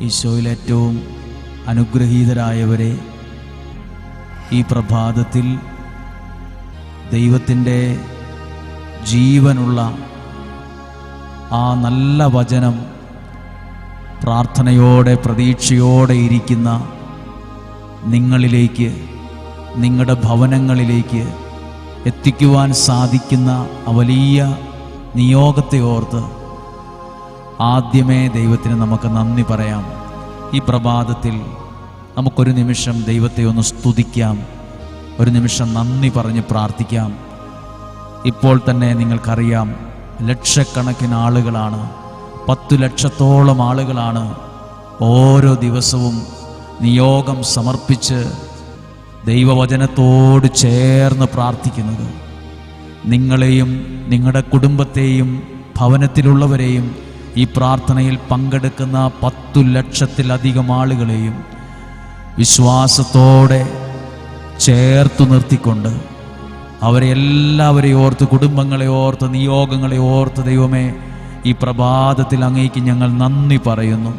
ഈശോയിൽ ഏറ്റവും അനുഗ്രഹീതരായവരെ ഈ പ്രഭാതത്തിൽ ദൈവത്തിന്റെ ജീവനുള്ള ആ നല്ല വചനം പ്രാർത്ഥനയോടെ പ്രതീക്ഷയോടെ ഇരിക്കുന്ന നിങ്ങളിലേക്ക് നിങ്ങളുടെ ഭവനങ്ങളിലേക്ക് എത്തിക്കുവാൻ സാധിക്കുന്ന വലിയ നിയോഗത്തെ ഓർത്ത് ആദ്യമേ ദൈവത്തിന് നമുക്ക് നന്ദി പറയാം. ഈ പ്രഭാതത്തിൽ നമുക്കൊരു നിമിഷം ദൈവത്തെ ഒന്ന് സ്തുതിക്കാം. ഒരു നിമിഷം നന്ദി പറഞ്ഞ് പ്രാർത്ഥിക്കാം. ഇപ്പോൾ തന്നെ നിങ്ങൾക്കറിയാം ലക്ഷക്കണക്കിന് ആളുകളാണ് പത്തു ലക്ഷത്തോളം ആളുകളാണ് ഓരോ ദിവസവും നിയോഗം സമർപ്പിച്ച് ദൈവവചനത്തോട് ചേർന്ന് പ്രാർത്ഥിക്കുന്നത്. നിങ്ങളെയും നിങ്ങളുടെ കുടുംബത്തെയും ഭവനത്തിലുള്ളവരെയും ഈ പ്രാർത്ഥനയിൽ പങ്കെടുക്കുന്ന പത്തു ലക്ഷത്തിലധികം ആളുകളെയും വിശ്വാസത്തോടെ ചേർത്തു നിർത്തിക്കൊണ്ട് അവരെ എല്ലാവരെയും ഓർത്ത് കുടുംബങ്ങളെ ഓർത്ത് നിയോഗങ്ങളെ ഓർത്ത് ദൈവമേ ഈ പ്രഭാതത്തിൽ അങ്ങേക്ക് ഞങ്ങൾ നന്ദി പറയുന്നു.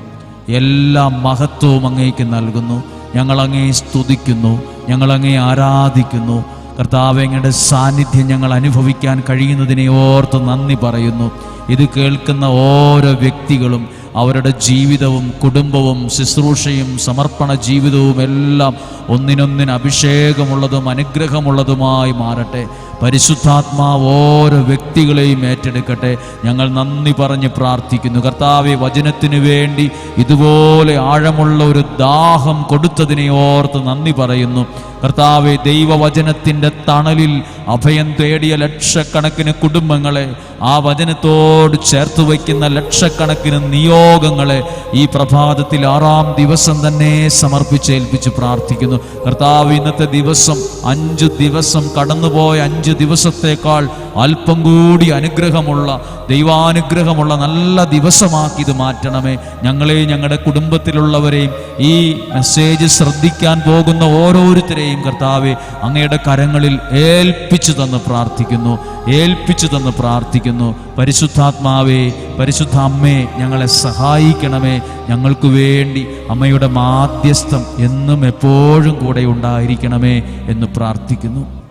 എല്ലാ മഹത്വവും അങ്ങേക്ക് നൽകുന്നു. ഞങ്ങൾ അങ്ങേ സ്തുതിക്കുന്നു. ഞങ്ങൾ അങ്ങേ ആരാധിക്കുന്നു. കർത്താവ് അങ്ങയുടെ സാന്നിധ്യം ഞങ്ങൾ അനുഭവിക്കാൻ കഴിയുന്നതിനെ ഓർത്ത് നന്ദി പറയുന്നു. ഇത് കേൾക്കുന്ന ഓരോ വ്യക്തികളും അവരുടെ ജീവിതവും കുടുംബവും ശുശ്രൂഷയും സമർപ്പണ ജീവിതവും എല്ലാം ഒന്നിനൊന്നിന് അഭിഷേകമുള്ളതും അനുഗ്രഹമുള്ളതുമായി മാറട്ടെ. പരിശുദ്ധാത്മാവ് ഓരോ വ്യക്തികളെയും ഏറ്റെടുക്കട്ടെ. ഞങ്ങൾ നന്ദി പറഞ്ഞ് പ്രാർത്ഥിക്കുന്നു. കർത്താവെ വചനത്തിന് വേണ്ടി ഇതുപോലെ ആഴമുള്ള ഒരു ദാഹം കൊടുത്തതിനെ ഓർത്ത് നന്ദി പറയുന്നു. കർത്താവെ ദൈവവചനത്തിന്റെ തണലിൽ അഭയം തേടിയ ലക്ഷക്കണക്കിന് കുടുംബങ്ങളെ ആ വചനത്തോട് ചേർത്ത് വയ്ക്കുന്ന ലക്ഷക്കണക്കിന് നിയോഗങ്ങളെ ഈ പ്രഭാതത്തിൽ ആറാം ദിവസം തന്നെ സമർപ്പിച്ചേൽപ്പിച്ച് പ്രാർത്ഥിക്കുന്നു. കർത്താവ് ഇന്നത്തെ ദിവസം അഞ്ച് ദിവസം കടന്നുപോയ അഞ്ച് ദിവസത്തേക്കാൾ അല്പം കൂടി അനുഗ്രഹമുള്ള ദൈവാനുഗ്രഹമുള്ള നല്ല ദിവസമാക്കി ഇത് മാറ്റണമേ. ഞങ്ങളെ ഞങ്ങളുടെ കുടുംബത്തിലുള്ളവരെയും ഈ മെസ്സേജ് ശ്രദ്ധിക്കാൻ പോകുന്ന ഓരോരുത്തരെയും കർത്താവെ അങ്ങയുടെ കരങ്ങളിൽ ഏൽപ്പിച്ചു തന്ന് പ്രാർത്ഥിക്കുന്നു ഏൽപ്പിച്ചു തന്ന് പ്രാർത്ഥിക്കുന്നു. പരിശുദ്ധാത്മാവേ പരിശുദ്ധ അമ്മേ ഞങ്ങളെ സഹായിക്കണമേ. ഞങ്ങൾക്ക് വേണ്ടി അമ്മയുടെ മാധ്യസ്ഥം എന്നും എപ്പോഴും കൂടെ ഉണ്ടായിരിക്കണമേ എന്ന് പ്രാർത്ഥിക്കുന്നു.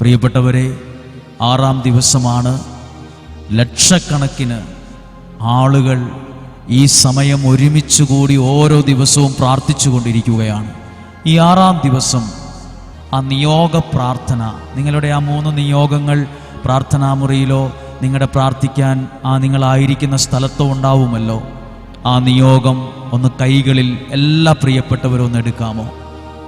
പ്രിയപ്പെട്ടവരെ ആറാം ദിവസമാണ് ലക്ഷക്കണക്കിന് ആളുകൾ ഈ സമയം ഒരുമിച്ച് കൂടി ഓരോ ദിവസവും പ്രാർത്ഥിച്ചു കൊണ്ടിരിക്കുകയാണ് ഈ ആറാം ദിവസം ആ നിയോഗ പ്രാർത്ഥന നിങ്ങളുടെ ആ മൂന്ന് നിയോഗങ്ങൾ പ്രാർത്ഥനാ മുറിയിലോ നിങ്ങളുടെ പ്രാർത്ഥിക്കാൻ ആ നിങ്ങളായിരിക്കുന്ന സ്ഥലത്തോ ഉണ്ടാവുമല്ലോ. ആ നിയോഗം ഒന്ന് കൈകളിൽ എല്ലാ പ്രിയപ്പെട്ടവരും ഒന്ന് എടുക്കാമോ?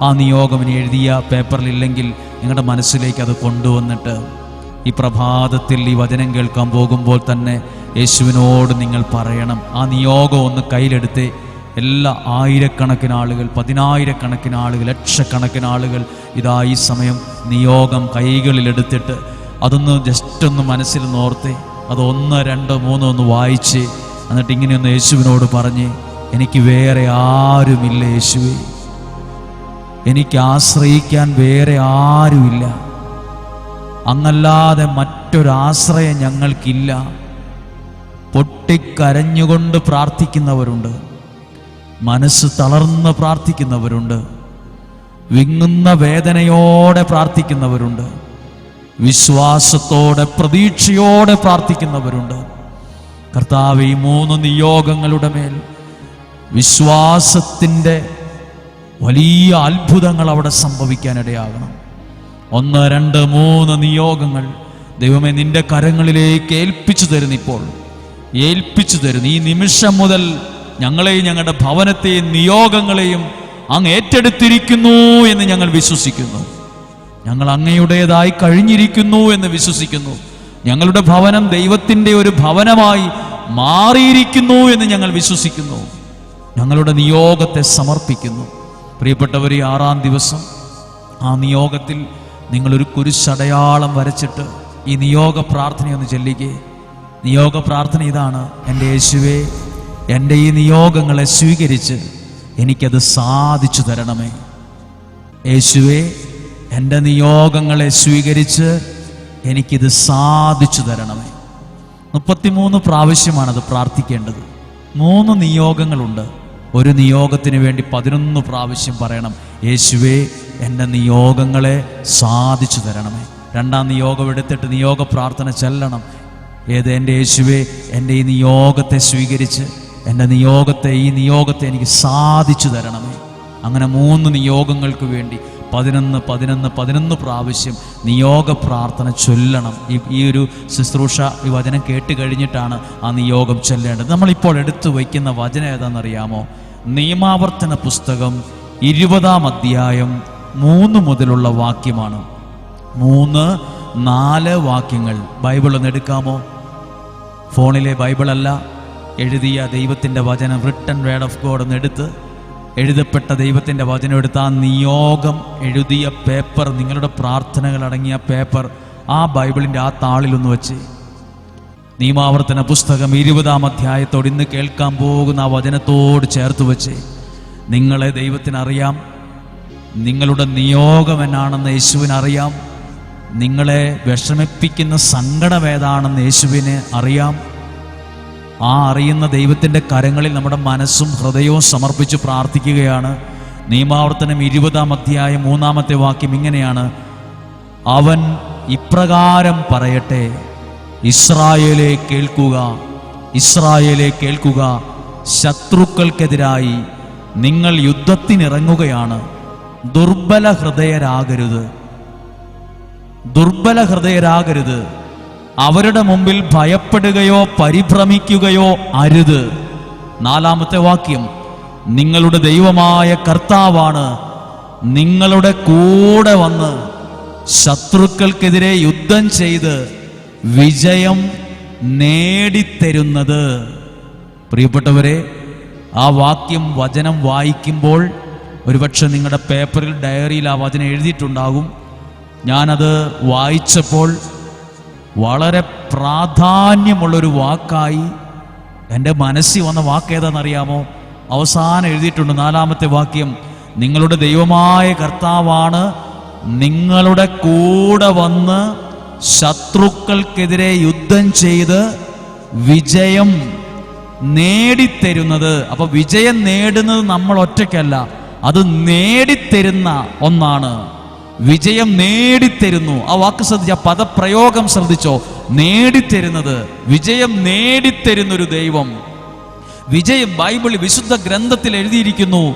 ആ നിയോഗം എഴുതിയ പേപ്പറിലില്ലെങ്കിൽ നിങ്ങളുടെ മനസ്സിലേക്ക് അത് കൊണ്ടുവന്നിട്ട് ഈ പ്രഭാതത്തിൽ ഈ വചനം കേൾക്കാൻ പോകുമ്പോൾ തന്നെ യേശുവിനോട് നിങ്ങൾ പറയണം. ആ നിയോഗം ഒന്ന് കയ്യിലെടുത്ത് എല്ലാ ആയിരക്കണക്കിന് ആളുകൾ പതിനായിരക്കണക്കിന് ആളുകൾ ലക്ഷക്കണക്കിന് ആളുകൾ ഇതാ ഈ സമയം നിയോഗം കൈകളിലെടുത്തിട്ട് അതൊന്ന് ജസ്റ്റ് ഒന്ന് മനസ്സിൽ നോർത്ത് അത് ഒന്ന് രണ്ട് മൂന്ന് ഒന്ന് വായിച്ച് എന്നിട്ട് ഇങ്ങനെയൊന്ന് യേശുവിനോട് പറഞ്ഞ് എനിക്ക് വേറെ ആരുമില്ല യേശുവേ. എനിക്ക് ആശ്രയിക്കാൻ വേറെ ആരുമില്ല. അങ്ങല്ലാതെ മറ്റൊരാശ്രയം ഞങ്ങൾക്കില്ല. പൊട്ടിക്കരഞ്ഞുകൊണ്ട് പ്രാർത്ഥിക്കുന്നവരുണ്ട്. മനസ്സ് തളർന്ന് പ്രാർത്ഥിക്കുന്നവരുണ്ട്. വിങ്ങുന്ന വേദനയോടെ പ്രാർത്ഥിക്കുന്നവരുണ്ട്. വിശ്വാസത്തോടെ പ്രതീക്ഷയോടെ പ്രാർത്ഥിക്കുന്നവരുണ്ട്. കർത്താവ് ഈ മൂന്ന് നിയോഗങ്ങളുടെ മേൽ വിശ്വാസത്തിന്റെ വലിയ അത്ഭുതങ്ങൾ അവിടെ സംഭവിക്കാനിടയാകണം. ഒന്ന് രണ്ട് മൂന്ന് നിയോഗങ്ങൾ ദൈവമേ നിന്റെ കരങ്ങളിലേക്ക് ഏൽപ്പിച്ചു തരുന്നിപ്പോൾ ഏൽപ്പിച്ചു തരുന്നു. ഈ നിമിഷം മുതൽ ഞങ്ങളെയും ഞങ്ങളുടെ ഭവനത്തെയും നിയോഗങ്ങളെയും അങ്ങ് ഏറ്റെടുത്തിരിക്കുന്നു എന്ന് ഞങ്ങൾ വിശ്വസിക്കുന്നു. ഞങ്ങൾ അങ്ങയുടേതായി കഴിഞ്ഞിരിക്കുന്നു എന്ന് വിശ്വസിക്കുന്നു. ഞങ്ങളുടെ ഭവനം ദൈവത്തിന്റെ ഒരു ഭവനമായി മാറിയിരിക്കുന്നു എന്ന് ഞങ്ങൾ വിശ്വസിക്കുന്നു. ഞങ്ങളുടെ നിയോഗത്തെ സമർപ്പിക്കുന്നു. പ്രിയപ്പെട്ടവർ ആറാം ദിവസം ആ നിയോഗത്തിൽ നിങ്ങളൊരു കുരിശടയാളം വരച്ചിട്ട് ഈ നിയോഗ പ്രാർത്ഥനയൊന്ന് ചൊല്ലിക്കേ. നിയോഗ പ്രാർത്ഥന ഇതാണ്. എന്റെ യേശുവേ എന്റെ ഈ നിയോഗങ്ങളെ സ്വീകരിച്ച് എനിക്കത് സാധിച്ചു തരണമേ. യേശുവേ എന്റെ നിയോഗങ്ങളെ സ്വീകരിച്ച് എനിക്കിത് സാധിച്ചു തരണമേ. മുപ്പത്തിമൂന്ന് പ്രാവശ്യമാണത് പ്രാർത്ഥിക്കേണ്ടത്. മൂന്ന് നിയോഗങ്ങളുണ്ട്. ഒരു നിയോഗത്തിന് വേണ്ടി പതിനൊന്ന് പ്രാവശ്യം പറയണം യേശുവേ എന്റെ നിയോഗങ്ങളെ സാധിച്ചു തരണമേ. രണ്ടാം നിയോഗം എടുത്തിട്ട് നിയോഗ പ്രാർത്ഥന ചെല്ലണം. ഏത് എന്റെ യേശുവേ എന്റെ ഈ നിയോഗത്തെ സ്വീകരിച്ച് എന്റെ നിയോഗത്തെ ഈ നിയോഗത്തെ എനിക്ക് സാധിച്ചു തരണമേ. അങ്ങനെ മൂന്ന് നിയോഗങ്ങൾക്ക് വേണ്ടി പതിനൊന്ന് പതിനൊന്ന് പതിനൊന്ന് പ്രാവശ്യം നിയോഗ പ്രാർത്ഥന ചൊല്ലണം. ഈ ഈ ഒരു ശുശ്രൂഷ ഈ വചനം കേട്ട് കഴിഞ്ഞിട്ടാണ് ആ നിയോഗം ചൊല്ലേണ്ടത്. നമ്മളിപ്പോൾ എടുത്തു വയ്ക്കുന്ന വചനം ഏതാണെന്നറിയാമോ? നിയമാവർത്തന പുസ്തകം ഇരുപതാം അധ്യായം മൂന്ന് മുതലുള്ള വാക്യമാണ്. മൂന്ന് നാല് വാക്യങ്ങൾ. ബൈബിൾ ഒന്ന് എടുക്കാമോ? ഫോണിലെ ബൈബിളല്ല എഴുതിയ ദൈവത്തിന്റെ വചനം റിട്ടൺ വേഡ് ഓഫ് ഗോഡ് ഒന്ന് എടുത്ത് എഴുതപ്പെട്ട ദൈവത്തിന്റെ വചനം എടുത്ത് ആ നിയോഗം എഴുതിയ പേപ്പർ നിങ്ങളുടെ പ്രാർത്ഥനകൾ അടങ്ങിയ പേപ്പർ ആ ബൈബിളിന്റെ ആ താളിലൊന്ന് വെച്ച്. നിയമാവർത്തന പുസ്തകം ഇരുപതാം അധ്യായത്തോട് ഇന്ന് കേൾക്കാൻ പോകുന്ന ആ വചനത്തോട് ചേർത്ത് വെച്ച് നിങ്ങളെ ദൈവത്തിനറിയാം. നിങ്ങളുടെ നിയോഗം എന്നാണെന്ന് യേശുവിനറിയാം. നിങ്ങളെ വിഷമിപ്പിക്കുന്ന സങ്കടം യേശുവിനെ യേശുവിന് അറിയാം. ആ അറിയുന്ന ദൈവത്തിന്റെ കരങ്ങളിൽ നമ്മുടെ മനസ്സും ഹൃദയവും സമർപ്പിച്ച് പ്രാർത്ഥിക്കുകയാണ്. നിയമാവർത്തനം ഇരുപതാം അധ്യായം മൂന്നാമത്തെ വാക്യം ഇങ്ങനെയാണ്. അവൻ ഇപ്രകാരം പറയട്ടെ ഇസ്രായേലെ കേൾക്കുക ഇസ്രായേലെ കേൾക്കുക ശത്രുക്കൾക്കെതിരായി നിങ്ങൾ യുദ്ധത്തിനിറങ്ങുകയാണ്. ദുർബല ഹൃദയരാകരുത് ദുർബല ഹൃദയരാകരുത് അവരുടെ മുമ്പിൽ ഭയപ്പെടുകയോ പരിഭ്രമിക്കുകയോ അരുത്. നാലാമത്തെ വാക്യം നിങ്ങളുടെ ദൈവമായ കർത്താവാണ് നിങ്ങളുടെ കൂടെ വന്ന് ശത്രുക്കൾക്കെതിരെ യുദ്ധം ചെയ്ത് വിജയം നേടിത്തരുന്നത്. പ്രിയപ്പെട്ടവരെ ആ വാക്യം വചനം വായിക്കുമ്പോൾ ഒരുപക്ഷെ നിങ്ങളുടെ പേപ്പറിൽ ഡയറിയിൽ ആ വചനം എഴുതിയിട്ടുണ്ടാകും. ഞാനത് വായിച്ചപ്പോൾ വളരെ പ്രാധാന്യമുള്ളൊരു വാക്കായി എന്റെ മനസ്സിൽ വന്ന വാക്ക് ഏതാണെന്നറിയാമോ അവസാനം എഴുതിയിട്ടുണ്ട് നാലാമത്തെ വാക്യം നിങ്ങളുടെ ദൈവമായ കർത്താവാണ് നിങ്ങളുടെ കൂടെ വന്ന് ശത്രുക്കൾക്കെതിരെ യുദ്ധം ചെയ്ത് വിജയം നേടിത്തരുന്നത്. അപ്പൊ വിജയം നേടുന്നത് നമ്മൾ ഒറ്റയ്ക്കല്ല അത് നേടിത്തരുന്ന ഒന്നാണ്. വിജയം നേടിത്തരുന്നു. ആ വാക്ക് ശ്രദ്ധിച്ച പദപ്രയോഗം ശ്രദ്ധിച്ചോ. നേടിത്തരുന്നത് വിജയം നേടിത്തരുന്നൊരു ദൈവം. വിജയം ബൈബിൾ വിശുദ്ധ ഗ്രന്ഥത്തിൽ എഴുതിയിരിക്കുന്നു.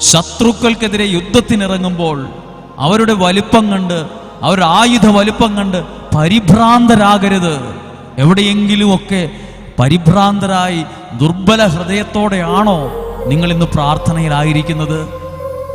ശത്രുക്കൾക്കെതിരെ യുദ്ധത്തിനിറങ്ങുമ്പോൾ അവരുടെ വലിപ്പം കണ്ട് അവരുടെ ആയുധ വലിപ്പം കണ്ട് പരിഭ്രാന്തരാകരുത്. എവിടെയെങ്കിലുമൊക്കെ പരിഭ്രാന്തരായി ദുർബല ഹൃദയത്തോടെയാണോ നിങ്ങൾ ഇന്ന് പ്രാർത്ഥനയിലായിരിക്കുന്നത്?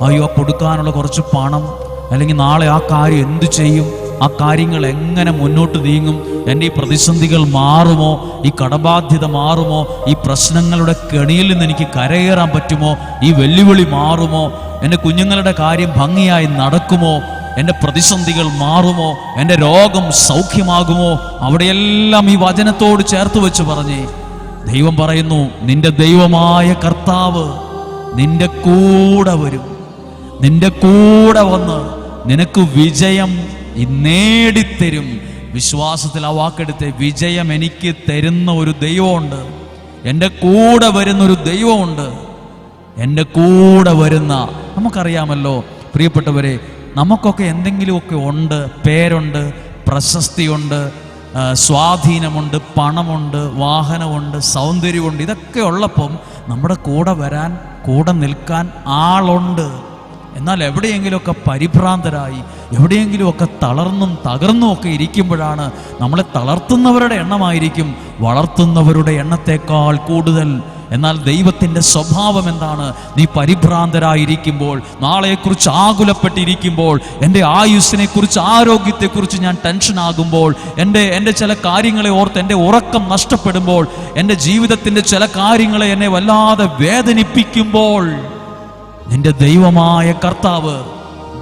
അയ്യോ കൊടുക്കാനുള്ള കുറച്ച് പണം അല്ലെങ്കിൽ നാളെ ആ കാര്യം എന്തു ചെയ്യും? ആ കാര്യങ്ങൾ എങ്ങനെ മുന്നോട്ട് നീങ്ങും? എന്റെ ഈ പ്രതിസന്ധികൾ മാറുമോ? ഈ കടബാധ്യത മാറുമോ? ഈ പ്രശ്നങ്ങളുടെ കെണിയിൽ നിന്ന് എനിക്ക് കരയേറാൻ പറ്റുമോ? ഈ വെല്ലുവിളി മാറുമോ? എന്റെ കുഞ്ഞുങ്ങളുടെ കാര്യം ഭംഗിയായി നടക്കുമോ? എന്റെ പ്രതിസന്ധികൾ മാറുമോ? എന്റെ രോഗം സൗഖ്യമാകുമോ? അവിടെയെല്ലാം ഈ വചനത്തോട് ചേർത്ത് വെച്ച് പറഞ്ഞേ. ദൈവം പറയുന്നു നിന്റെ ദൈവമായ കർത്താവ് നിന്റെ കൂടെ വരും. നിന്റെ കൂടെ വന്ന് നിനക്ക് വിജയം നേടിത്തരും. വിശ്വാസത്തിൽ ആ വാക്കെടുത്ത് വിജയം എനിക്ക് തരുന്ന ഒരു ദൈവമുണ്ട്. എന്റെ കൂടെ വരുന്ന ഒരു ദൈവമുണ്ട്. എന്റെ കൂടെ വരുന്ന നമുക്കറിയാമല്ലോ പ്രിയപ്പെട്ടവരെ നമുക്കൊക്കെ എന്തെങ്കിലുമൊക്കെ ഉണ്ട് പേരുണ്ട് പ്രശസ്തിയുണ്ട് സ്വാധീനമുണ്ട് പണമുണ്ട് വാഹനമുണ്ട് സൗന്ദര്യമുണ്ട് ഇതൊക്കെ ഉള്ളപ്പം നമ്മുടെ കൂടെ വരാൻ കൂടെ നിൽക്കാൻ ആളുണ്ട്. എന്നാൽ എവിടെയെങ്കിലുമൊക്കെ പരിഭ്രാന്തരായി എവിടെയെങ്കിലുമൊക്കെ തളർന്നും തകർന്നും ഒക്കെ ഇരിക്കുമ്പോഴാണ് നമ്മളെ തളർത്തുന്നവരുടെ എണ്ണമായിരിക്കും വളർത്തുന്നവരുടെ എണ്ണത്തേക്കാൾ കൂടുതൽ. എന്നാൽ ദൈവത്തിന്റെ സ്വഭാവം എന്താണ്? നീ പരിഭ്രാന്തരായിരിക്കുമ്പോൾ നാളെക്കുറിച്ച് ആകുലപ്പെട്ടിരിക്കുമ്പോൾ എന്റെ ആയുസ്സിനെക്കുറിച്ച് ആരോഗ്യത്തെക്കുറിച്ച് ഞാൻ ടെൻഷനാകുമ്പോൾ എന്റെ എന്റെ ചില കാര്യങ്ങളെ ഓർത്ത് എന്റെ ഉറക്കം നഷ്ടപ്പെടുമ്പോൾ എന്റെ ജീവിതത്തിന്റെ ചില കാര്യങ്ങളെ എന്നെ വല്ലാതെ വേദനിപ്പിക്കുമ്പോൾ നിന്റെ ദൈവമായ കർത്താവ്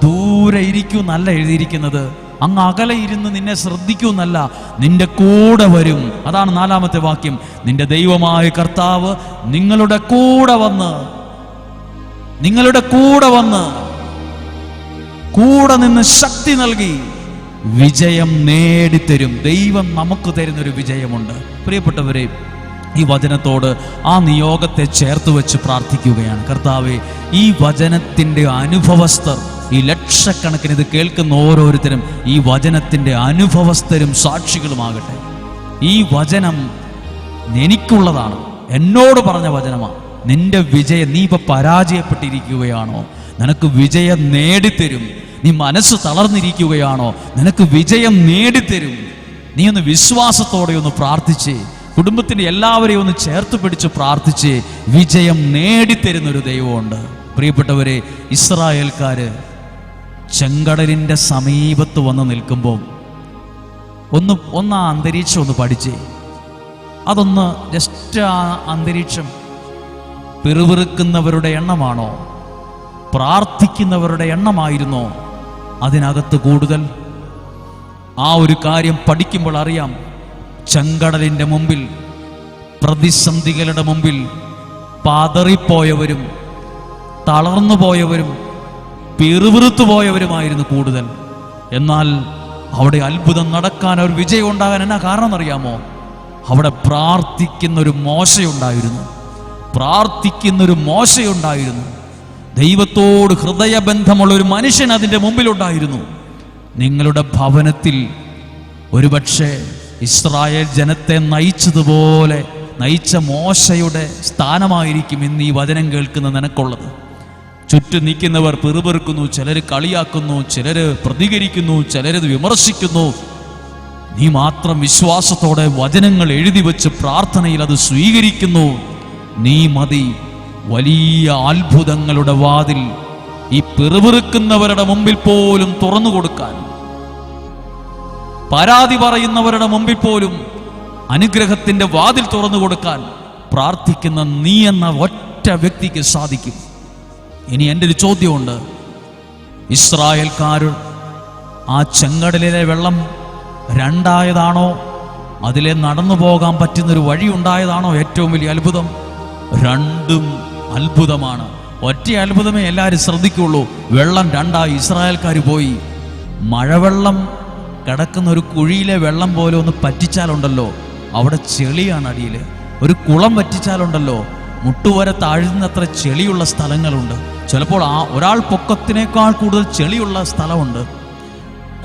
ദൂരെ ഇരിക്കൂന്നല്ല എഴുതിയിരിക്കുന്നത്. അങ്ങ് അകലെ ഇരുന്ന് നിന്നെ ശ്രദ്ധിക്കൂന്നല്ല നിന്റെ കൂടെ വരും. അതാണ് നാലാമത്തെ വാക്യം. നിന്റെ ദൈവമായ കർത്താവ് നിങ്ങളുടെ കൂടെ വന്ന് നിങ്ങളുടെ കൂടെ വന്ന് കൂടെ നിന്ന് ശക്തി നൽകി വിജയം നേടിത്തരും. ദൈവം നമുക്ക് തരുന്നൊരു വിജയമുണ്ട്. പ്രിയപ്പെട്ടവരെ ഈ വചനത്തോട് ആ നിയോഗത്തെ ചേർത്ത് വെച്ച് പ്രാർത്ഥിക്കുകയാണ്. കർത്താവെ ഈ വചനത്തിന്റെ അനുഭവസ്ഥർ ഈ ലക്ഷക്കണക്കിന് ഇത് കേൾക്കുന്ന ഓരോരുത്തരും ഈ വചനത്തിന്റെ അനുഭവസ്ഥരും സാക്ഷികളുമാകട്ടെ. ഈ വചനം എനിക്കുള്ളതാണ്. എന്നോട് പറഞ്ഞ വചനമാണ്. നിന്റെ വിജയം നീ ഇപ്പൊ പരാജയപ്പെട്ടിരിക്കുകയാണോ? നിനക്ക് വിജയം നേടിത്തരും. നീ മനസ്സ് തളർന്നിരിക്കുകയാണോ? നിനക്ക് വിജയം നേടിത്തരും. നീ ഒന്ന് വിശ്വാസത്തോടെ ഒന്ന് പ്രാർത്ഥിച്ച്. കുടുംബത്തിന്റെ എല്ലാവരെയും ഒന്ന് ചേർത്ത് പിടിച്ച് പ്രാർത്ഥിച്ച് വിജയം നേടിത്തരുന്ന ഒരു ദൈവമുണ്ട്. പ്രിയപ്പെട്ടവരെ ഇസ്രായേൽക്കാര് ചെങ്കടലിന്റെ സമീപത്ത് വന്ന് നിൽക്കുമ്പോൾ ഒന്ന് ഒന്ന് ആ അന്തരീക്ഷം ഒന്ന് പഠിച്ചേ. അതൊന്ന് ജസ്റ്റ് ആ അന്തരീക്ഷം പിറുപിറുക്കുന്നവരുടെ എണ്ണമാണോ? പ്രാർത്ഥിക്കുന്നവരുടെ എണ്ണമായിരുന്നോ? അതിനകത്ത് കൂടുതൽ ആ ഒരു കാര്യം പഠിക്കുമ്പോൾ അറിയാം. ചെങ്കടലിന്റെ മുമ്പിൽ പ്രതിസന്ധികളുടെ മുമ്പിൽ പാതറിപ്പോയവരും തളർന്നു പോയവരും പിറുവിറുത്തു പോയവരുമായിരുന്നു കൂടുതൽ. എന്നാൽ അവിടെ അത്ഭുതം നടക്കാൻ ഒരു വിജയം ഉണ്ടാകാൻ എന്നാ കാരണം അറിയാമോ അവിടെ പ്രാർത്ഥിക്കുന്ന ഒരു മോശയുണ്ടായിരുന്നു. പ്രാർത്ഥിക്കുന്ന ഒരു മോശയുണ്ടായിരുന്നു. ദൈവത്തോട് ഹൃദയബന്ധമുള്ള ഒരു മനുഷ്യൻ അതിന്റെ മുമ്പിലുണ്ടായിരുന്നു നിങ്ങളുടെ ഭവനത്തിൽ ഒരുപക്ഷെ ഇസ്രായേൽ ജനത്തെ നയിച്ചതുപോലെ നയിച്ച മോശയുടെ സ്ഥാനമായിരിക്കും ഇന്ന് ഈ വചനം കേൾക്കുന്ന നിനക്കുള്ളത്. ചുറ്റും നിൽക്കുന്നവർ പെറുപെറുക്കുന്നു ചിലർ കളിയാക്കുന്നു ചിലർ പ്രതികരിക്കുന്നു ചിലരത് വിമർശിക്കുന്നു. നീ മാത്രം വിശ്വാസത്തോടെ വചനങ്ങൾ എഴുതി വെച്ച് പ്രാർത്ഥനയിൽ അത് സ്വീകരിക്കുന്നു. നീ മതി വലിയ അത്ഭുതങ്ങളുടെ വാതിൽ ഈ പെറുപെറുക്കുന്നവരുടെ മുമ്പിൽ പോലും തുറന്നു കൊടുക്കാൻ. പരാതി പറയുന്നവരുടെ മുമ്പിൽ പോലും അനുഗ്രഹത്തിന്റെ വാതിൽ തുറന്നു കൊടുക്കാൻ പ്രാർത്ഥിക്കുന്ന നീ എന്ന ഒറ്റ വ്യക്തിക്ക് സാധിക്കും. ഇനി എന്റെ ഒരു ചോദ്യമുണ്ട്. ഇസ്രായേൽക്കാർ ആ ചെങ്കടലിലെ വെള്ളം രണ്ടായതാണോ? അതിലെ നടന്നു പോകാൻ പറ്റുന്നൊരു വഴി ഉണ്ടായതാണോ? ഏറ്റവും വലിയ അത്ഭുതം. രണ്ടും അത്ഭുതമാണ്. ഒറ്റ അത്ഭുതമേ എല്ലാവരും ശ്രദ്ധിക്കുള്ളൂ. വെള്ളം രണ്ടായി ഇസ്രായേൽക്കാർ പോയി. മഴവെള്ളം കിടക്കുന്ന ഒരു കുഴിയിലെ വെള്ളം പോലെ ഒന്ന് പറ്റിച്ചാലുണ്ടല്ലോ. അവിടെ ചെളിയാണ് അടിയിൽ ഒരു കുളം പറ്റിച്ചാലുണ്ടല്ലോ മുട്ടുവരെ താഴ്ന്നത്ര ചെളിയുള്ള സ്ഥലങ്ങളുണ്ട്. ചിലപ്പോൾ ആ ഒരാൾ പൊക്കത്തിനേക്കാൾ കൂടുതൽ ചെളിയുള്ള സ്ഥലമുണ്ട്.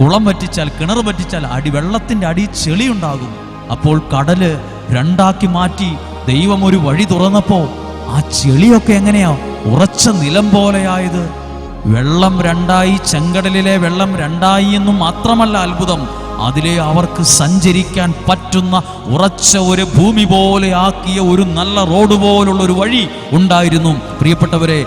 കുളം പറ്റിച്ചാൽ കിണർ പറ്റിച്ചാൽ അടി വെള്ളത്തിന്റെ അടി ചെളിയുണ്ടാകും. അപ്പോൾ കടൽ രണ്ടാക്കി മാറ്റി ദൈവം ഒരു വഴി തുറന്നപ്പോൾ ആ ചെളിയൊക്കെ എങ്ങനെയാ? ഉറച്ച നിലം പോലെയായത്. വെള്ളം രണ്ടായി ചെങ്കടലിലെ വെള്ളം രണ്ടായി എന്നും മാത്രമല്ല അത്ഭുതം. അതിലെ അവർക്ക് സഞ്ചരിക്കാൻ പറ്റുന്ന ഉറച്ച ഒരു ഭൂമി പോലെ ആക്കിയ ഒരു നല്ല റോഡ് പോലുള്ള ഒരു വഴി ഉണ്ടായിരുന്നു. പ്രിയപ്പെട്ടവരെ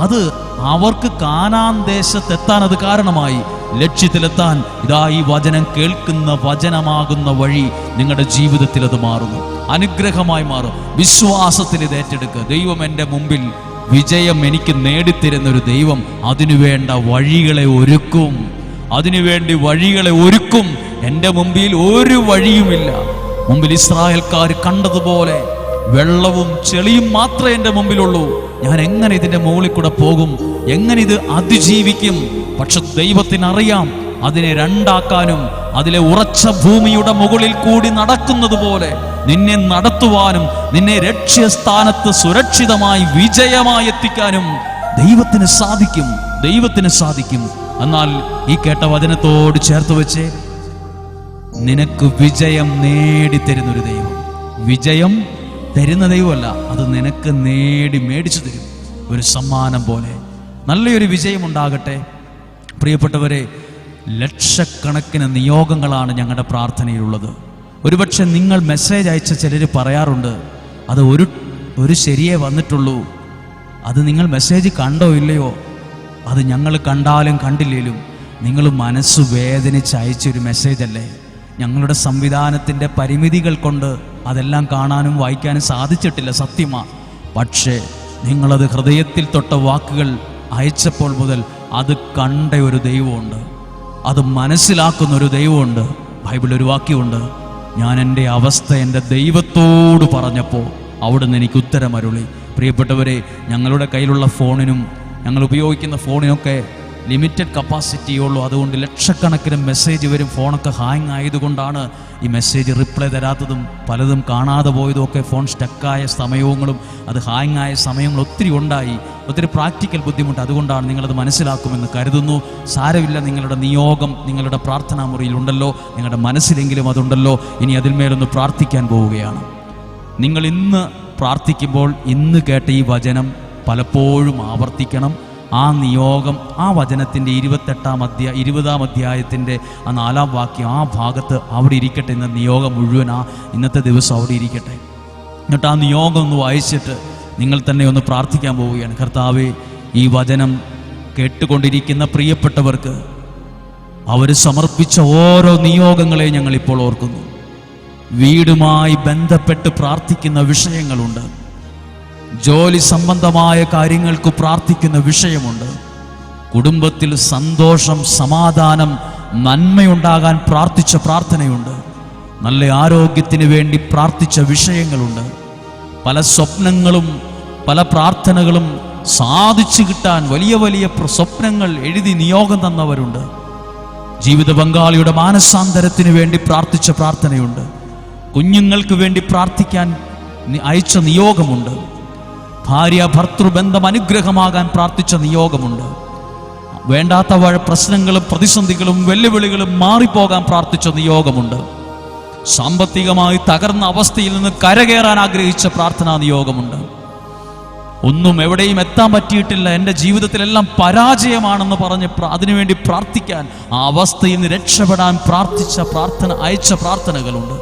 അത് അവർക്ക് കാനാൻ ദേശത്തെത്താൻ അത് കാരണമായി. ലക്ഷ്യത്തിലെത്താൻ ഇതാ ഈ വചനം കേൾക്കുന്ന വചനമാകുന്ന വഴി നിങ്ങളുടെ ജീവിതത്തിൽ അത് മാറുന്നു. അനുഗ്രഹമായി മാറും. വിശ്വാസത്തിൽ ഇത് ഏറ്റെടുക്കുക ദൈവം എന്റെ മുമ്പിൽ വിജയം എനിക്ക് നേടിത്തരുന്ന ഒരു ദൈവം അതിനുവേണ്ട വഴികളെ ഒരുക്കും. അതിനുവേണ്ടി വഴികളെ ഒരുക്കും. എന്റെ മുമ്പിൽ ഒരു വഴിയുമില്ല. മുമ്പിൽ ഇസ്രായേൽക്കാർ കണ്ടതുപോലെ വെള്ളവും ചെളിയും മാത്രമേ എന്റെ മുമ്പിലുള്ളൂ. ഞാൻ എങ്ങനെ ഇതിന്റെ മുകളിൽ കൂടെ പോകും? എങ്ങനെ ഇത് അതിജീവിക്കും? പക്ഷെ ദൈവത്തിനറിയാം അതിനെ രണ്ടാക്കാനും അതിലെ ഉറച്ച ഭൂമിയുടെ മുകളിൽ കൂടി നടക്കുന്നത് പോലെ നിന്നെ നടത്തുവാനും നിന്നെ രക്ഷ്യസ്ഥാനത്ത് സുരക്ഷിതമായി വിജയമായി എത്തിക്കാനും ദൈവത്തിന് സാധിക്കും ദൈവത്തിന് സാധിക്കും. എന്നാൽ ഈ കേട്ട വചനത്തോട് ചേർത്ത് വെച്ച് നിനക്ക് വിജയം നേടിത്തരുന്നൊരു ദൈവം. വിജയം തരുന്ന ദൈവമല്ല അത് നിനക്ക് നേടി മേടിച്ചു തരും. ഒരു സമ്മാനം പോലെ. നല്ലൊരു വിജയം ഉണ്ടാകട്ടെ. പ്രിയപ്പെട്ടവരെ ലക്ഷക്കണക്കിന് നിയോഗങ്ങളാണ് ഞങ്ങളുടെ പ്രാർത്ഥനയിലുള്ളത്. ഒരുപക്ഷെ നിങ്ങൾ മെസ്സേജ് അയച്ച ചിലർ പറയാറുണ്ട് അത് ഒരു ഒരു ശരിയേ വന്നിട്ടുള്ളൂ. അത് നിങ്ങൾ മെസ്സേജ് കണ്ടോ ഇല്ലയോ? അത് ഞങ്ങൾ കണ്ടാലും കണ്ടില്ലേലും നിങ്ങൾ മനസ്സ് വേദനിച്ച് അയച്ചൊരു മെസ്സേജ് അല്ലേ? ഞങ്ങളുടെ സംവിധാനത്തിന്റെ പരിമിതികൾ കൊണ്ട് അതെല്ലാം കാണാനും വായിക്കാനും സാധിച്ചിട്ടില്ല സത്യമാ. പക്ഷേ നിങ്ങളത് ഹൃദയത്തിൽ തൊട്ട വാക്കുകൾ അയച്ചപ്പോൾ മുതൽ അത് കണ്ട ഒരു ദൈവമുണ്ട്. അത് മനസ്സിലാക്കുന്ന ഒരു ദൈവമുണ്ട് ബൈബിൾ ഒരു വാക്യമുണ്ട് ഞാൻ എന്റെ അവസ്ഥ എന്റെ ദൈവത്തോട് പറഞ്ഞപ്പോൾ അവിടുന്ന് എനിക്ക് ഉത്തരം അരുളി പ്രിയപ്പെട്ടവരെ ഞങ്ങളുടെ കയ്യിലുള്ള ഫോണിനും ഞങ്ങൾ ഉപയോഗിക്കുന്ന ഫോണിനൊക്കെ ലിമിറ്റഡ് കപ്പാസിറ്റിയേ ഉള്ളൂ. അതുകൊണ്ട് ലക്ഷക്കണക്കിന് മെസ്സേജ് വരും. ഫോണൊക്കെ ഹാങ് ആയതുകൊണ്ടാണ് ഈ മെസ്സേജ് റിപ്ലൈ തരാത്തതും പലതും കാണാതെ പോയതും ഒക്കെ ഫോൺ സ്റ്റക്കായ സമയങ്ങളും അത് ഹാങ് ആയ സമയങ്ങളും ഒത്തിരി ഉണ്ടായി. ഒത്തിരി പ്രാക്ടിക്കൽ ബുദ്ധിമുട്ട്. അതുകൊണ്ടാണ് നിങ്ങളത് മനസ്സിലാക്കുമെന്ന് കരുതുന്നു. സാരമില്ല നിങ്ങളുടെ നിയോഗം നിങ്ങളുടെ പ്രാർത്ഥനാ മുറിയിൽ ഉണ്ടല്ലോ നിങ്ങളുടെ മനസ്സിലെങ്കിലും അതുണ്ടല്ലോ. ഇനി അതിന്മേലൊന്ന് പ്രാർത്ഥിക്കാൻ പോവുകയാണ്. നിങ്ങൾ ഇന്ന് പ്രാർത്ഥിക്കുമ്പോൾ ഇന്ന് കേട്ട ഈ വചനം പലപ്പോഴും ആവർത്തിക്കണം. ആ നിയോഗം ആ വചനത്തിന്റെ ഇരുപത്തെട്ടാം അധ്യായ ഇരുപതാം അധ്യായത്തിന്റെ ആ നാലാം വാക്യം ആ ഭാഗത്ത് അവിടെ ഇരിക്കട്ടെ എന്ന നിയോഗം മുഴുവൻ ആ ഇന്നത്തെ ദിവസം അവിടെ ഇരിക്കട്ടെ. എന്നിട്ട് ആ നിയോഗം ഒന്ന് വായിച്ചിട്ട് നിങ്ങൾ തന്നെ ഒന്ന് പ്രാർത്ഥിക്കാൻ പോവുകയാണ്. കർത്താവെ ഈ വചനം കേട്ടുകൊണ്ടിരിക്കുന്ന പ്രിയപ്പെട്ടവർക്ക് അവർ സമർപ്പിച്ച ഓരോ നിയോഗങ്ങളെ ഞങ്ങളിപ്പോൾ ഓർക്കുന്നു. വീടുമായി ബന്ധപ്പെട്ട് പ്രാർത്ഥിക്കുന്ന വിഷയങ്ങളുണ്ട്. ജോലി സംബന്ധമായ കാര്യങ്ങൾക്ക് പ്രാർത്ഥിക്കുന്ന വിഷയമുണ്ട്. കുടുംബത്തിൽ സന്തോഷം സമാധാനം നന്മയുണ്ടാകാൻ പ്രാർത്ഥിച്ച പ്രാർത്ഥനയുണ്ട്. നല്ല ആരോഗ്യത്തിന് വേണ്ടി പ്രാർത്ഥിച്ച വിഷയങ്ങളുണ്ട്. പല സ്വപ്നങ്ങളും പല പ്രാർത്ഥനകളും സാധിച്ചു കിട്ടാൻ വലിയ വലിയ സ്വപ്നങ്ങൾ എഴുതി നിയോഗം തന്നവരുണ്ട്. ജീവിത പങ്കാളിയുടെ മാനസാന്തരത്തിന് വേണ്ടി പ്രാർത്ഥിച്ച പ്രാർത്ഥനയുണ്ട്. കുഞ്ഞുങ്ങൾക്ക് വേണ്ടി പ്രാർത്ഥിക്കാൻ അയച്ച നിയോഗമുണ്ട്. ഭാര്യ ഭർത്തൃബന്ധം അനുഗ്രഹമാകാൻ പ്രാർത്ഥിച്ച നിയോഗമുണ്ട്. വേണ്ടാത്ത വഴ പ്രശ്നങ്ങളും പ്രതിസന്ധികളും വെല്ലുവിളികളും മാറിപ്പോകാൻ പ്രാർത്ഥിച്ച നിയോഗമുണ്ട്. സാമ്പത്തികമായി തകർന്ന അവസ്ഥയിൽ നിന്ന് കരകയറാൻ ആഗ്രഹിച്ച പ്രാർത്ഥനാ നിയോഗമുണ്ട്. ഒന്നും എവിടെയും എത്താൻ പറ്റിയിട്ടില്ല. എന്റെ ജീവിതത്തിലെല്ലാം പരാജയമാണെന്ന് പറഞ്ഞ് അതിനുവേണ്ടി പ്രാർത്ഥിക്കാൻ ആ അവസ്ഥയിൽ നിന്ന് രക്ഷപ്പെടാൻ പ്രാർത്ഥിച്ച പ്രാർത്ഥന അയച്ച പ്രാർത്ഥനകളുണ്ട്.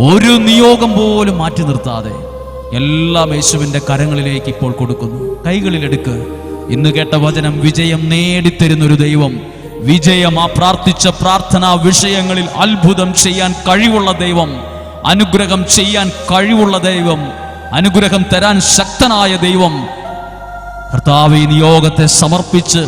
ഒരു നിയോഗം പോലും മാറ്റി നിർത്താതെ എല്ലാം യേശുവിന്റെ കരങ്ങളിലേക്ക് ഇപ്പോൾ കൊടുക്കുന്നു. കൈകളിലെടുക്ക് ഇന്ന് കേട്ട വചനം വിജയം നേടിത്തരുന്നൊരു ദൈവം. വിജയം ആ പ്രാർത്ഥിച്ച പ്രാർത്ഥനാ വിഷയങ്ങളിൽ അത്ഭുതം ചെയ്യാൻ കഴിവുള്ള ദൈവം. അനുഗ്രഹം ചെയ്യാൻ കഴിവുള്ള ദൈവം. അനുഗ്രഹം തരാൻ ശക്തനായ ദൈവം. കർത്താവ് നിയോഗത്തെ സമർപ്പിച്ച്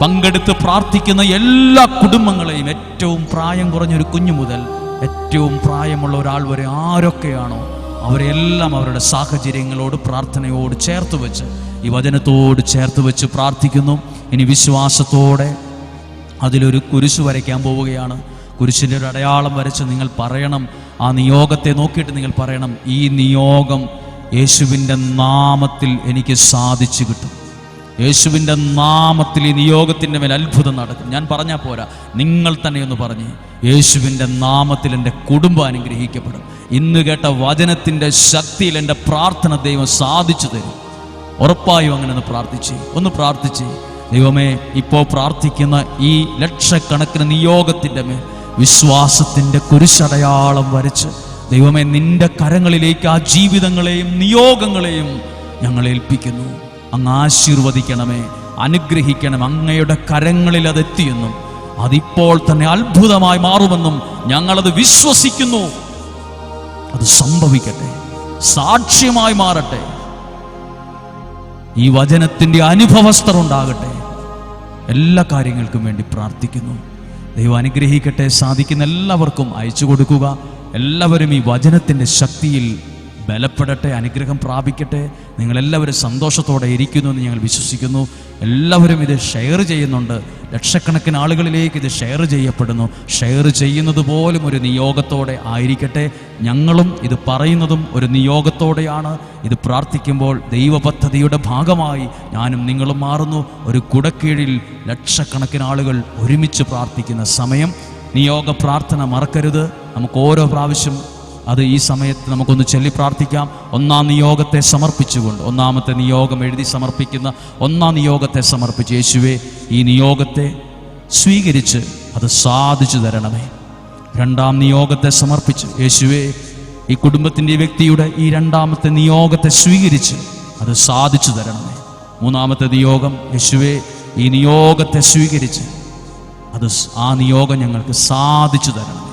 പങ്കെടുത്ത് പ്രാർത്ഥിക്കുന്ന എല്ലാ കുടുംബങ്ങളെയും ഏറ്റവും പ്രായം കുറഞ്ഞൊരു കുഞ്ഞു മുതൽ ഏറ്റവും പ്രായമുള്ള ഒരാൾ വരെ ആരൊക്കെയാണോ അവരെല്ലാം അവരുടെ സാഹചര്യങ്ങളോട് പ്രാർത്ഥനയോട് ചേർത്ത് വെച്ച് ഈ വചനത്തോട് ചേർത്ത് വെച്ച് പ്രാർത്ഥിക്കുന്നു. ഇനി വിശ്വാസത്തോടെ അതിലൊരു കുരിശ് വരയ്ക്കാൻ പോവുകയാണ്. കുരിശിന്റെ ഒരു അടയാളം വരച്ച് നിങ്ങൾ പറയണം. ആ നിയോഗത്തെ നോക്കിയിട്ട് നിങ്ങൾ പറയണം ഈ നിയോഗം യേശുവിന്റെ നാമത്തിൽ എനിക്ക് സാധിച്ചു കിട്ടും. യേശുവിന്റെ നാമത്തിൽ ഈ നിയോഗത്തിന്റെ മേൽ അത്ഭുതം നടക്കും. ഞാൻ പറഞ്ഞാൽ പോരാ നിങ്ങൾ തന്നെ ഒന്ന് പറഞ്ഞ് യേശുവിന്റെ നാമത്തിൽ എന്റെ കുടുംബം അനുഗ്രഹിക്കപ്പെടും. ഇന്ന് കേട്ട വചനത്തിന്റെ ശക്തിയിൽ എന്റെ പ്രാർത്ഥന ദൈവം സാധിച്ചു തരും. ഉറപ്പായും അങ്ങനെ ഒന്ന് പ്രാർത്ഥിച്ച്. ഒന്ന് പ്രാർത്ഥിച്ച്. ദൈവമേ ഇപ്പോൾ പ്രാർത്ഥിക്കുന്ന ഈ ലക്ഷക്കണക്കിന് നിയോഗത്തിന്റെ മേൽ വിശ്വാസത്തിന്റെ കുരിശടയാളം വരച്ച് ദൈവമേ നിന്റെ കരങ്ങളിലേക്ക് ആ ജീവിതങ്ങളെയും നിയോഗങ്ങളെയും ഞങ്ങൾ ഏൽപ്പിക്കുന്നു. അങ്ങ് ആശീർവദിക്കണമേ. അനുഗ്രഹിക്കണം അങ്ങയുടെ കരങ്ങളിൽ അതെത്തിയെന്നും അതിപ്പോൾ തന്നെ അത്ഭുതമായി മാറുമെന്നും ഞങ്ങളത് വിശ്വസിക്കുന്നു. അത് സംഭവിക്കട്ടെ. സാക്ഷ്യമായി മാറട്ടെ. ഈ വചനത്തിന്റെ അനുഭവസ്ഥർ ഉണ്ടാകട്ടെ. എല്ലാ കാര്യങ്ങൾക്കും വേണ്ടി പ്രാർത്ഥിക്കുന്നു. ദൈവം അനുഗ്രഹിക്കട്ടെ. സാധിക്കുന്ന എല്ലാവർക്കും അയച്ചു കൊടുക്കുക. എല്ലാവരും ഈ വചനത്തിന്റെ ശക്തിയിൽ ബലപ്പെടട്ടെ അനുഗ്രഹം പ്രാപിക്കട്ടെ. നിങ്ങളെല്ലാവരും സന്തോഷത്തോടെ ഇരിക്കുന്നു എന്ന് ഞങ്ങൾ വിശ്വസിക്കുന്നു. എല്ലാവരും ഇത് ഷെയർ ചെയ്യുന്നുണ്ട്. ലക്ഷക്കണക്കിന് ആളുകളിലേക്ക് ഇത് ഷെയർ ചെയ്യപ്പെടുന്നു. ഷെയർ ചെയ്യുന്നത് പോലും ഒരു നിയോഗത്തോടെ ആയിരിക്കട്ടെ. ഞങ്ങളും ഇത് പറയുന്നതും ഒരു നിയോഗത്തോടെയാണ്. ഇത് പ്രാർത്ഥിക്കുമ്പോൾ ദൈവപദ്ധതിയുടെ ഭാഗമായി ഞാനും നിങ്ങളും മാറുന്നു. ഒരു കുടക്കീഴിൽ ലക്ഷക്കണക്കിന് ആളുകൾ ഒരുമിച്ച് പ്രാർത്ഥിക്കുന്ന സമയം. നിയോഗ പ്രാർത്ഥന മറക്കരുത്. നമുക്ക് ഓരോ പ്രാവശ്യം അത് ഈ സമയത്ത് നമുക്കൊന്ന് ചൊല്ലി പ്രാർത്ഥിക്കാം. ഒന്നാം നിയോഗത്തെ സമർപ്പിച്ചുകൊണ്ട് ഒന്നാമത്തെ നിയോഗം എഴുതി സമർപ്പിക്കുന്ന ഒന്നാം നിയോഗത്തെ സമർപ്പിച്ച് യേശുവേ ഈ നിയോഗത്തെ സ്വീകരിച്ച് അത് സാധിച്ചു തരണമേ. രണ്ടാം നിയോഗത്തെ സമർപ്പിച്ച് യേശുവേ ഈ കുടുംബത്തിന്റെ വ്യക്തിയുടെ ഈ രണ്ടാമത്തെ നിയോഗത്തെ സ്വീകരിച്ച് അത് സാധിച്ചു തരണമേ. മൂന്നാമത്തെ നിയോഗം യേശുവേ ഈ നിയോഗത്തെ സ്വീകരിച്ച് അത് ആ നിയോഗം ഞങ്ങൾക്ക് സാധിച്ചു തരണമേ.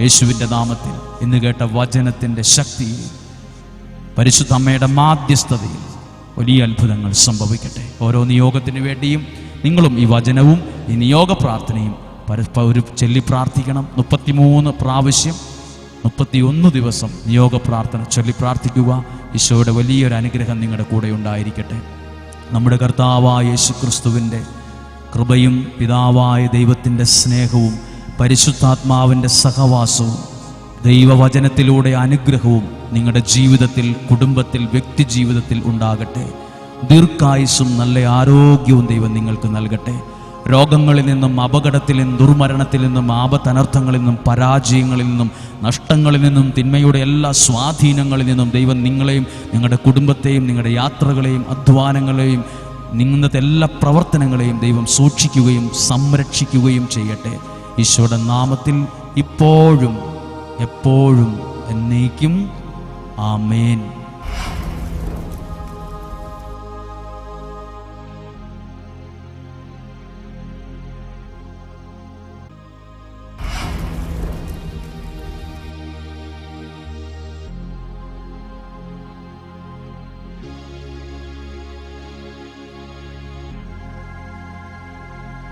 യേശുവിന്റെ നാമത്തിൽ ഇന്ന് കേട്ട വചനത്തിന്റെ ശക്തിയിൽ പരിശുദ്ധ അമ്മയുടെ മാധ്യസ്ഥതയിൽ വലിയ അത്ഭുതങ്ങൾ സംഭവിക്കട്ടെ. ഓരോ നിയോഗത്തിന് വേണ്ടിയും നിങ്ങളും ഈ വചനവും ഈ നിയോഗ പ്രാർത്ഥനയും ഒരു ചൊല്ലി പ്രാർത്ഥിക്കണം. മുപ്പത്തിമൂന്ന് പ്രാവശ്യം മുപ്പത്തിയൊന്ന് ദിവസം നിയോഗ പ്രാർത്ഥന ചൊല്ലി പ്രാർത്ഥിക്കുക. ഈശോയുടെ വലിയൊരു അനുഗ്രഹം നിങ്ങളുടെ കൂടെ ഉണ്ടായിരിക്കട്ടെ. നമ്മുടെ കർത്താവായ യേശു ക്രിസ്തുവിന്റെ കൃപയും പിതാവായ ദൈവത്തിന്റെ സ്നേഹവും പരിശുദ്ധാത്മാവിന്റെ സഹവാസവും ദൈവവചനത്തിലൂടെ അനുഗ്രഹവും നിങ്ങളുടെ ജീവിതത്തിൽ കുടുംബത്തിൽ വ്യക്തി ജീവിതത്തിൽ ഉണ്ടാകട്ടെ. ദീർഘായുസും നല്ല ആരോഗ്യവും ദൈവം നിങ്ങൾക്ക് നൽകട്ടെ. രോഗങ്ങളിൽ നിന്നും അപകടത്തിൽ നിന്നും ദുർമരണത്തിൽ നിന്നും ആപത്തനർത്ഥങ്ങളിൽ നിന്നും പരാജയങ്ങളിൽ നിന്നും നഷ്ടങ്ങളിൽ നിന്നും തിന്മയുടെ എല്ലാ സ്വാധീനങ്ങളിൽ നിന്നും ദൈവം നിങ്ങളെയും നിങ്ങളുടെ കുടുംബത്തെയും നിങ്ങളുടെ യാത്രകളെയും അധ്വാനങ്ങളെയും നിങ്ങളുടെ എല്ലാ പ്രവർത്തനങ്ങളെയും ദൈവം സൂക്ഷിക്കുകയും സംരക്ഷിക്കുകയും ചെയ്യട്ടെ. ഈശോയുടെ നാമത്തിൽ ഇപ്പോഴും എപ്പോഴും എന്നേക്കും. ആമേൻ.